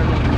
Arnold.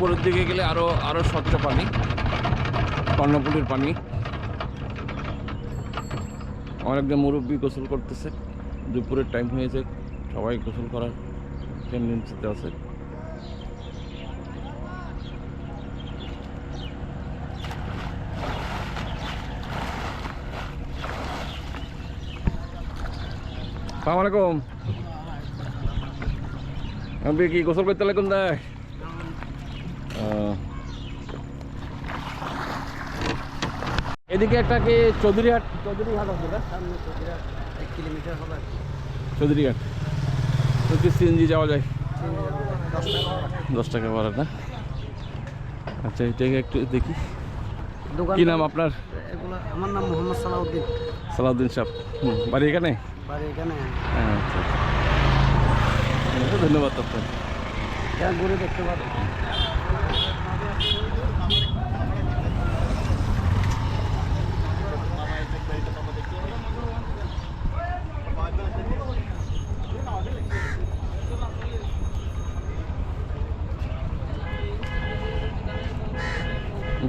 উপরের দিকে গেলে আরও আরও স্বচ্ছ পানি কর্ণপুলির পানি। একজন মুরব্বী গোসল করতেছে, দুপুরের টাইম হয়েছে, সবাই গোসল করার টেন্ডেন্সিতে আছে। সালাম আলাইকুম। আপনি কি গোসল করতে লাগুন দেয় এদিকে একটা কি চৌধুরীহাট? চৌধুরীহাট সামনে চৌধুরী এক কিলোমিটার হবে। চৌধুরীহাট। তো কি সিএনজি যাওয়া যায়। দশ টাকা না? আচ্ছা এটাকে একটু দেখি। কি নাম আপনার? আমার নাম মোহাম্মদ সালাউদ্দিন। সালাউদ্দিন সাহ। হুম, বাড়ি এখানে? বাড়ি এখানে হ্যাঁ। আচ্ছা আচ্ছা। ধন্যবাদ আপনার ঘুরে দেখতে পারো।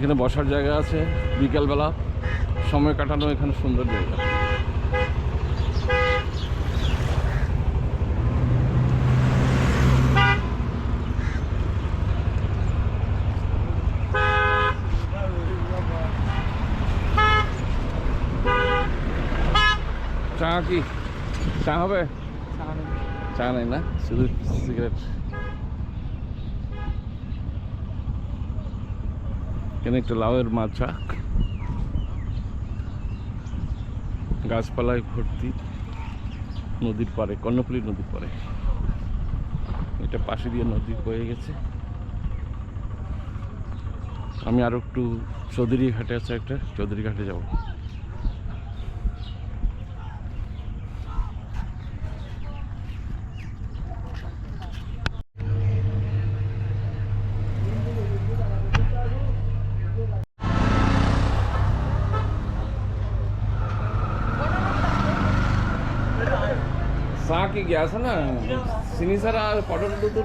এখানে বসার জায়গা আছে বিকেলবেলা। সময় কাটানো এখানে সুন্দর জায়গা। চা কি? চা হবে? চা নেই। না? শুধু সিগারেট এখানে একটা লাউয়ের মাছা। গাছপালায় ভর্তি নদীর পাড়ে, কর্ণফুলী নদীর পাড়ে। এটা পাশে দিয়ে নদী বয়ে গেছে। আমি আরও একটু চৌধুরী ঘাটে আছে একটা চৌধুরী ঘাটে যাব। কি চিনি ছাড়া আর পটল দুধ?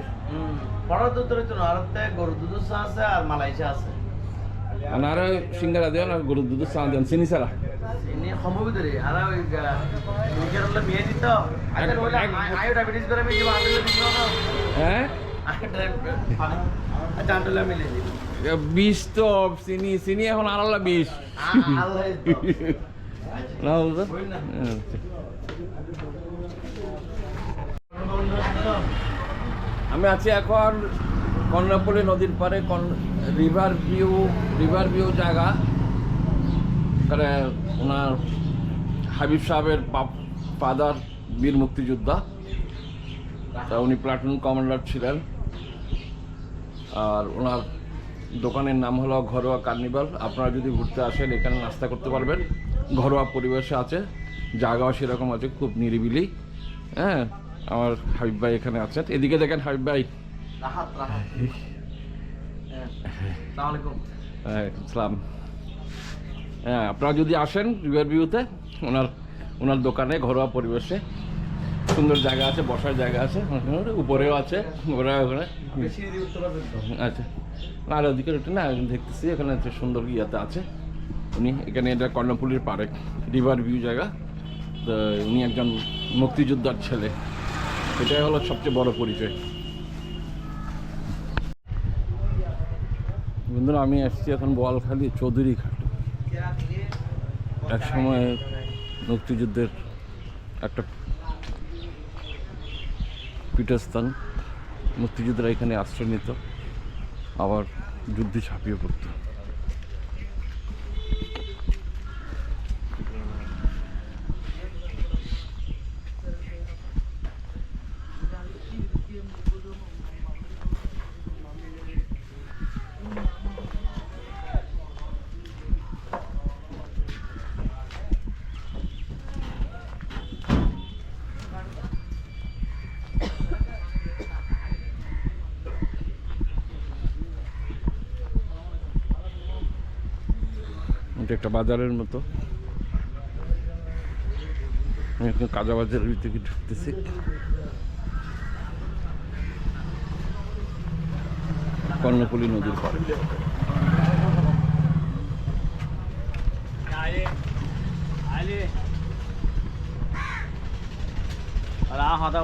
বড় দুধের জন্য আরতে গরুর দুধ চা আছে আর মালাই চা আছে। আর সিঙ্গারা দেওয়া না গরুর দুধ চা দেন চিনি ছাড়া। এনে সমবিধরে আর ওই নিজের হলে মেয়ে দিত। আগে বলে আয়ো ডায়াবেটিস করে আমি যে আদলে দিল না। হ্যাঁ? আচ্ছা আদলে মিলে বিষ তো চিনি চিনি এখন আড়ালা বিষ। আল্লাহ না বুঝলেন ওই না। আচ্ছা। আমি আছি এখন কর্ণাপল্লী নদীর পাড়ে রিভার ভিউ রিভার ভিউ জায়গা। এখানে ওনার হাবিব সাহেবের ফাদার বীর মুক্তিযোদ্ধা। তা উনি প্লাটুন কমান্ডার ছিলেন। আর ওনার দোকানের নাম হলো ঘরোয়া কার্নিভাল আপনারা যদি ঘুরতে আসেন, এখানে নাস্তা করতে পারবেন। ঘরোয়া পরিবেশে আছে। জায়গাও সেরকম আছে, খুব নিরিবিলি। হ্যাঁ? আমার হাবিব ভাই এখানে আছেন এদিকে দেখেন হাবিব ভাই। হ্যাঁ আপনারা যদি আসেন রিভার ভিউতে ওনার ওনার দোকানে ঘরোয়া পরিবেশে। সুন্দর জায়গা আছে বসার জায়গা আছে উপরেও আছে ওরা ওখানে আচ্ছা। আর ওদিকে ওটা না দেখতেছি এখানে সুন্দর ইয়াতে আছে। উনি এখানে এটা কর্ণফুলির পারে রিভার ভিউ জায়গা। তো উনি একজন মুক্তিযোদ্ধার ছেলে। এটাই হলো সবচেয়ে বড় পরিচয়। বন্ধুরা, আমি আসছি এখন বোয়ালখালী চৌধুরী ঘাট। এক সময় মুক্তিযুদ্ধের একটা পীঠস্থান, মুক্তিযোদ্ধারা এখানে আশ্রয় নিত, আবার যুদ্ধে ঝাঁপিয়ে পড়ত। একটা বাজারের মতো। কাজা বাজারের থেকে ঢুকতেছি। কর্ণফুলী নদীর পাড়ে।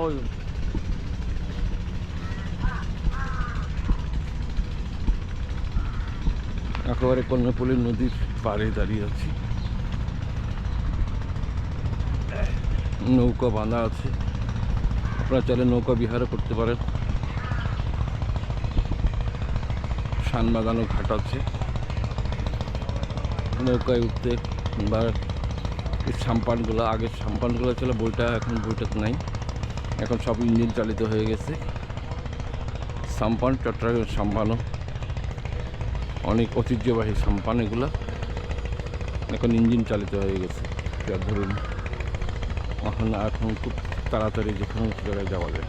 ওই একেবারে কর্ণফুলী নদীর পাড়ে দাঁড়িয়ে আছি। নৌকা বাঁধা আছে। আপনারা চাইলে নৌকা বিহারও করতে পারেন। শান বাঁধানো ঘাট আছে। নৌকায় উঠতে বা সাম্পানগুলো, আগের সাম্পানগুলো ছিল, বইটা এখন বইটা নাই। এখন সব ইঞ্জিন চালিত হয়ে গেছে। সাম্পান চট্টগ্রামের সাম্পানও। অনেক ঐতিহ্যবাহী সাম্পান এগুলো। এখন ইঞ্জিন চালিত হয়ে গেছে। ধরুন, এখন এখন খুব তাড়াতাড়ি যে কোনো জায়গায় যাওয়া যায়।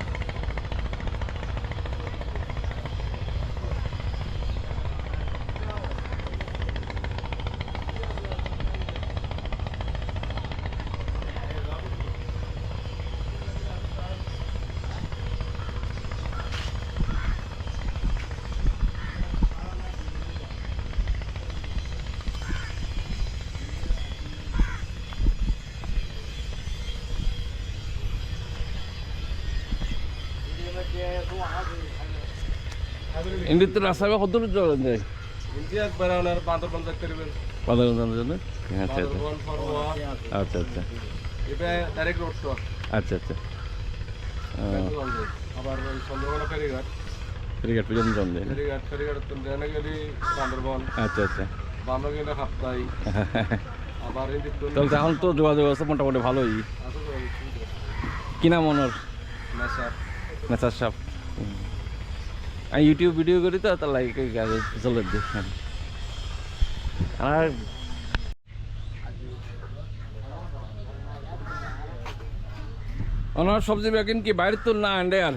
এমনিতে রাস্তা কত দূর চলেন যায়? আচ্ছা আচ্ছা। আচ্ছা আচ্ছা। এটা ডাইরেক্ট রোড আচ্ছা আচ্ছা। আবার ওই চন্দ্রকোনা ফেরিঘাট। ফেরিঘাট পর্যন্ত যান যায়। না? ফেরিঘাট ফেরিঘাট ট্রেনে গেলি বান্দরবন। আচ্ছা আচ্ছা। বামে গেলে আবার এই দিক তাহলে তো এখন তো যোগাযোগ আছে মোটামুটি ভালোই। কি নাম ওনার? নেশা মেসার সাপ। আমি ইউটিউব ভিডিও করি তো তার লাইক চলে দিই আর ওনার সবজি বেকেন কি বাইরের তো না আন্ডে আর?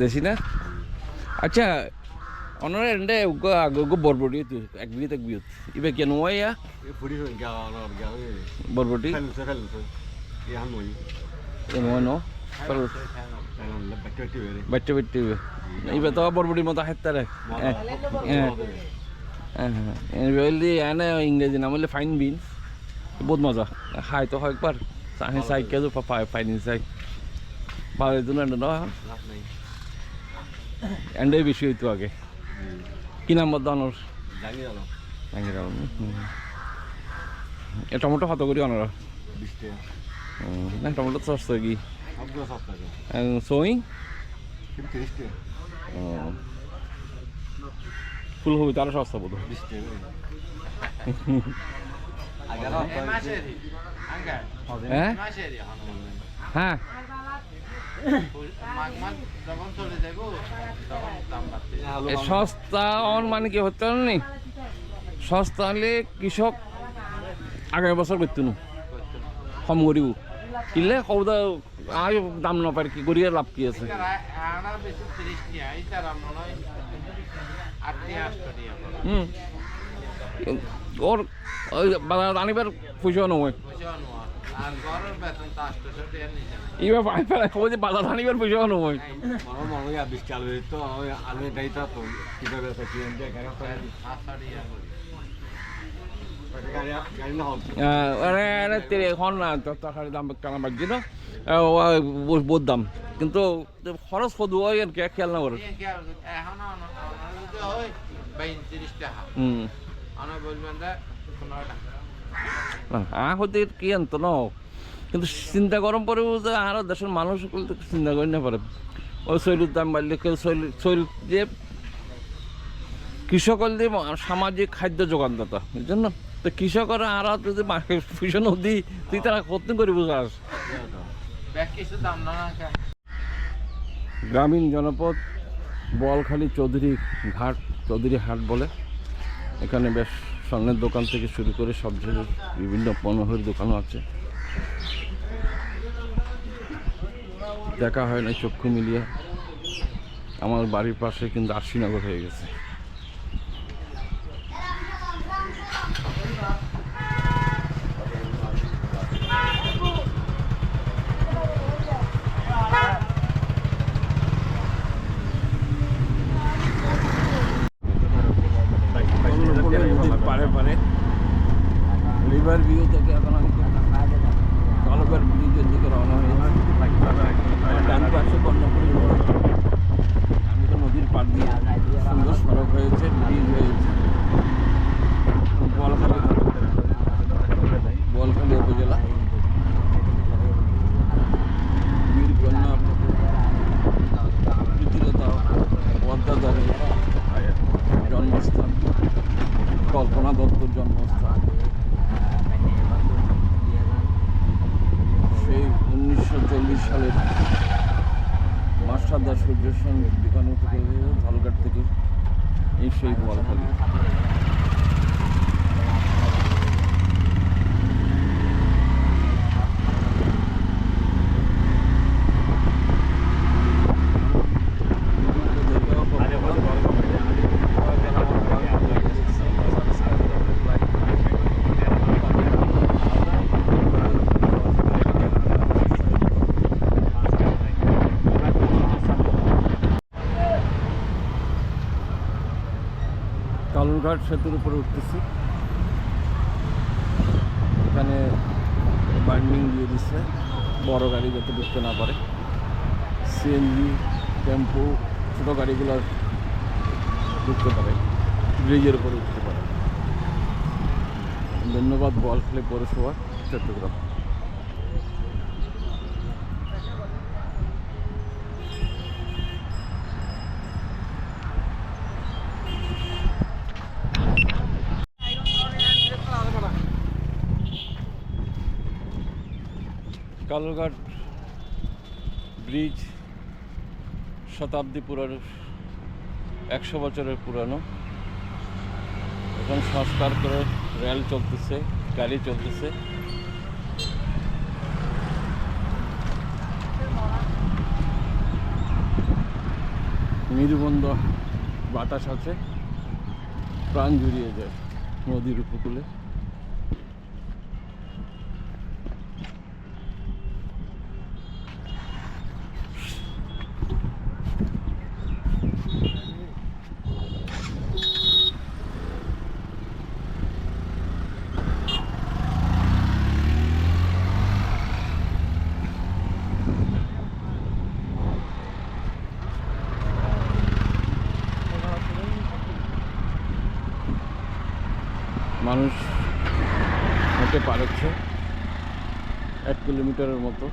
দেশি না? আচ্ছা ওনার এন্ডে আগো বরবটি এক বিয়েত এক বিয়েত ইবে কেন গেল বরবটি? কেন নো? চল বাচ্চা বাচ্চা বেরে বাচ্চা বাচ্চা ইবে তো বরবটির মতো হাইতারে বললি এনে ইংরেজি নাম হলে ফাইন বিনস বহুত মজা খাই তো হয় একবার চাহে চাই কে তো ফাইন চাই পারে তো না ন লাভ নাই এন্ডে বেশি হইতো আগে কি নাম বদানোর জানি জানো আঙ্গিরাম এ টমেটো কত করি অনারা না টমেটো তো কি সস্তা সই টাকা ফুলকপি তারও সস্তা বোধ হয়। হ্যাঁ সস্তা অন মানে কি হতে নি? সস্তা হলে কৃষক আগামী বছর করতো না কম করিব। কিনলে সৌদা আর দাম নাপায় কি করিয়া লাভ কি আছে? হুম। ওর ওই আনিবার পয়সা নয় এবার পাই ফেলা খবর যে বাজার আনিবার পয়সা নয় হয় আলু দাইতা তো কীভাবে তরকারি দাম বহুত দাম কিন্তু খরচ কত হয় খেয়াল না করে হতে কি আনতো ন কিন্তু চিন্তা গরম পরেও যে আর দেশের মানুষ চিন্তা করি না পারে ওই শৈলীর দাম বাড়লে কেউ শৈল যে কৃষকল যে সামাজিক খাদ্য যোগানদাতা বুঝছেন না তো কৃষকরা আর যদি পয়সা নদী তুই তারা কত করে বুঝাস। গ্রামীণ জনপদ বলখালি চৌধুরী ঘাট, চৌধুরী হাট বলে। এখানে বেশ স্বর্ণের দোকান থেকে শুরু করে সব ধরনের বিভিন্ন পণ্যের দোকানও আছে। দেখা হয় না, চক্ষু মিলিয়ে। আমার বাড়ির পাশে কিন্তু আশিনগর হয়ে গেছে কালুঘাট ভিউ থেকে এখন আমি কালুঘাট ব্রিজের দিকে রওনা হয়েছি আমার ডান পাশে কর্ণপুরী রোড আমি তো নদীর পাড় দিয়ে সুন্দর সড়ক হয়েছে ব্রিজ হয়েছে বোয়ালখালী বোয়ালখালী উপজেলা বীরকন্যা প্রীতিলতা পদ্মাদারের জন্মস্থান কল্পনা দত্তর জন্মস্থান সেই উনিশশো চল্লিশ সালের মাস্টারদা সূর্য সেন বিকানো থেকে ধলঘাট থেকে এই সেই বলখালি কালুরঘাট সেতুর উপরে উঠতেছি। এখানে বার্নিং দিয়ে দিচ্ছে বড় গাড়ি যাতে ঢুকতে না পারে। সিএনজি টেম্পো, ছোটো গাড়িগুলো ঢুকতে পারে। ব্রিজের উপরে উঠতে পারে। ধন্যবাদ, বল বলখালী পৌরসভা চট্টগ্রাম। কালুরঘাট ব্রিজ শতাব্দী পুরানো, একশো বছরের পুরানো। এখন সংস্কার করে রেল চলতেছে, গাড়ি চলতেছে। নির্বন্ধ বাতাস আছে, প্রাণ জুড়িয়ে যায় নদীর উপকূলে। মানুষ হেঁটে পারছে এক কিলোমিটারের মতো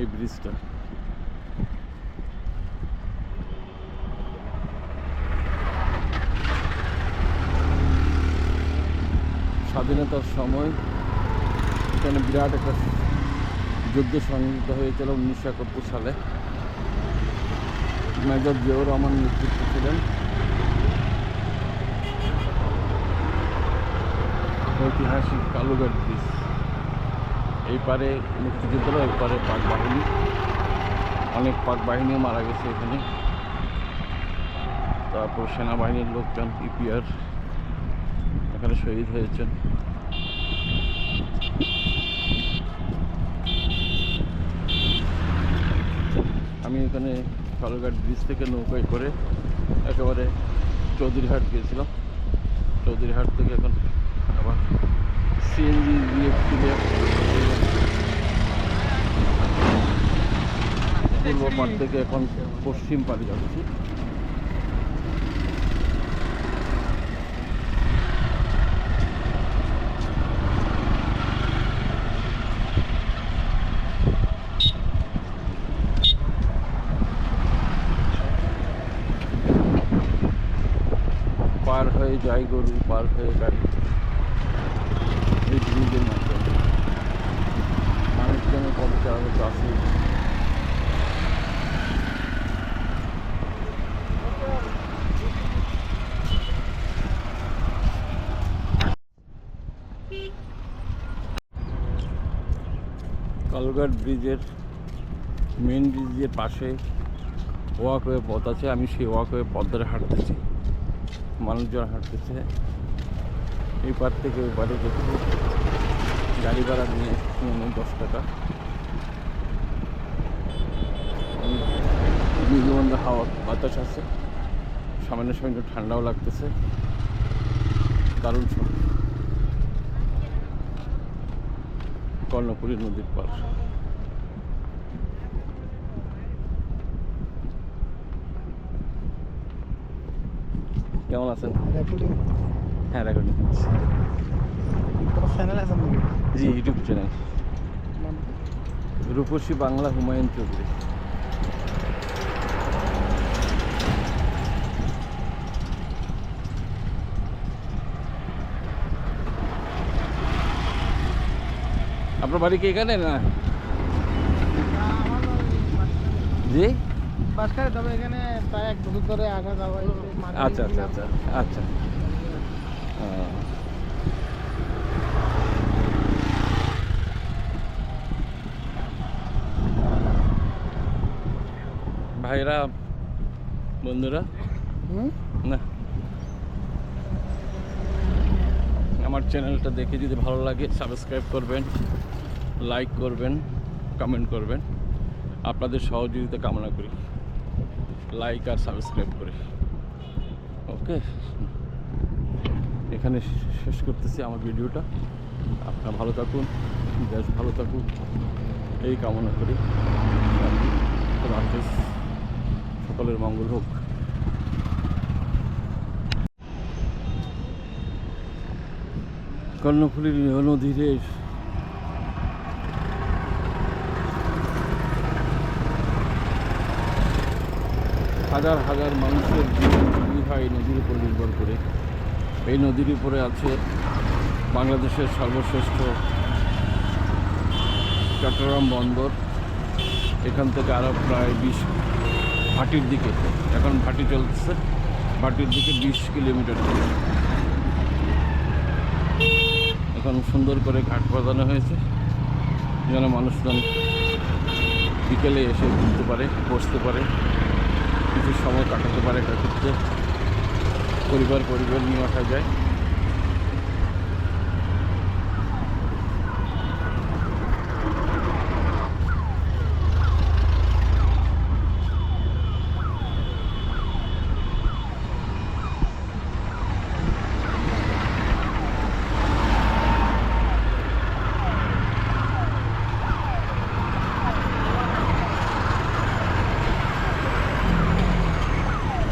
এই ব্রিজটা। স্বাধীনতার সময় এখানে বিরাট একটা যুদ্ধ সংঘটিত হয়েছিল উনিশশো একাত্তর সালে। মেজর জিয়াউর রহমান নেতৃত্ব ছিলেন। ঐতিহাসিক কালুঘাট ব্রিজ। এই পারে মুক্তিযুদ্ধরা এই পারে পাক বাহিনী। অনেক পাক বাহিনীও মারা গেছে এখানে। তারপর সেনাবাহিনীর লোকজন, ইপিআর, এখানে শহীদ হয়েছেন। আমি এখানে কালুঘাট ব্রিজ থেকে নৌকায় করে একেবারে চৌধুরীহাট গিয়েছিলাম। চৌধুরীহাট থেকে এখন সিএনজি দিয়ে পূর্ব পাড় থেকে এখন পশ্চিম পাড়ে যাচ্ছি। পার হয়ে যায় গরু, পার হয়ে গাড়ি। এই ব্রিজের মাধ্যমে। মানুষজনের পদচারণ আছে। কালঘাট ব্রিজের মেন ব্রিজের পাশে ওয়াকওয়ে পথ আছে। আমি সেই ওয়াকওয়ে পথ ধরে হাঁটতেছি। মানুষজন হাঁটতেছে। এই পার থেকে ওই পারে যেতে গাড়ি ভাড়া নিয়ে নিয়ে দশ টাকা। নির্বন্ধ হাওয়া বাতাস আছে। সামান্য সামান্য ঠান্ডাও লাগতেছে। দারুণ সময় কর্ণপুরী নদীর পার। কেমন আছেন? হ্যাঁ রেকর্ডিং চ্যানেল আছে জি ইউটিউব চ্যানেল রূপসী বাংলা হুমায়ুন চৌধুরী। আপনার বাড়ি কি এখানে না? জি? বাসখালী তবে এখানে প্রায় এক বছর ধরে আসা যাওয়া আচ্ছা আচ্ছা আচ্ছা আচ্ছা। ভাইরা বন্ধুরা? না। আমার চ্যানেলটা দেখে যদি ভালো লাগে সাবস্ক্রাইব করবেন লাইক করবেন কমেন্ট করবেন। আপনাদের সহযোগিতা কামনা করি। লাইক আর সাবস্ক্রাইব করি। ওকে এখানে শেষ করতেছি আমার ভিডিওটা। আপনারা ভালো থাকুন, দেশ ভালো থাকুক। এই কামনা করি। হাফেজ। সকলের মঙ্গল হোক। কর্ণফুলীর নদীরে হাজার হাজার মানুষের জীবন এই নদীর উপর নির্ভর করে। এই নদীর উপরে আছে বাংলাদেশের সর্বশ্রেষ্ঠ চট্টগ্রাম বন্দর। এখান থেকে আরও প্রায় বিশ ভাটির দিকে। এখন ভাটি চলছে। ভাটির দিকে বিশ কিলোমিটার। এখন সুন্দর করে ঘাট বাঁধানো হয়েছে। যেন মানুষজন বিকেলে এসে ঘুরতে পারে, বসতে পারে। কিছু সময় কাটাতে পারে ক্ষেত্রে। পরিবার পরিবার নিয়ে আসা যায়।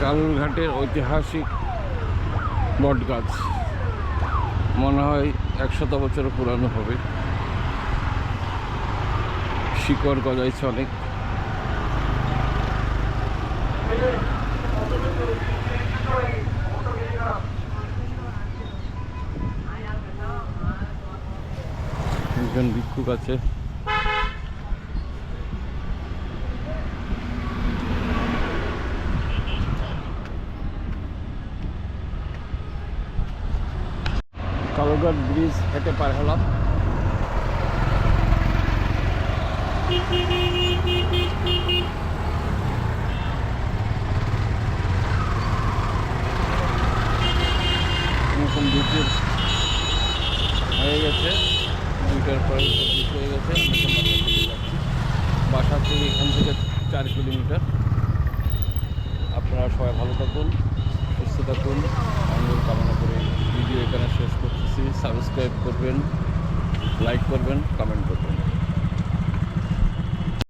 কালুরঘাটের ঐতিহাসিক বট গাছ। মনে হয় একশত বছর পুরানো হবে। শিকড় গজাইছে অনেক। একজন ভিক্ষুক আছে। কালোঘাট ব্রিজ হেঁটে পার হলাম। দুপুর হয়ে গেছে। দুইটার পরে হয়ে গেছে। আমি এখন বাসা চলে যাচ্ছি। বাসা থেকে এখান থেকে চার কিলোমিটার। আপনারা সবাই ভালো থাকুন, সুস্থ থাকুন। মঙ্গল কামনা করে ভিডিও এখানে শেষ করতেছি সাবস্ক্রাইব করবেন লাইক করবেন কমেন্ট করবেন।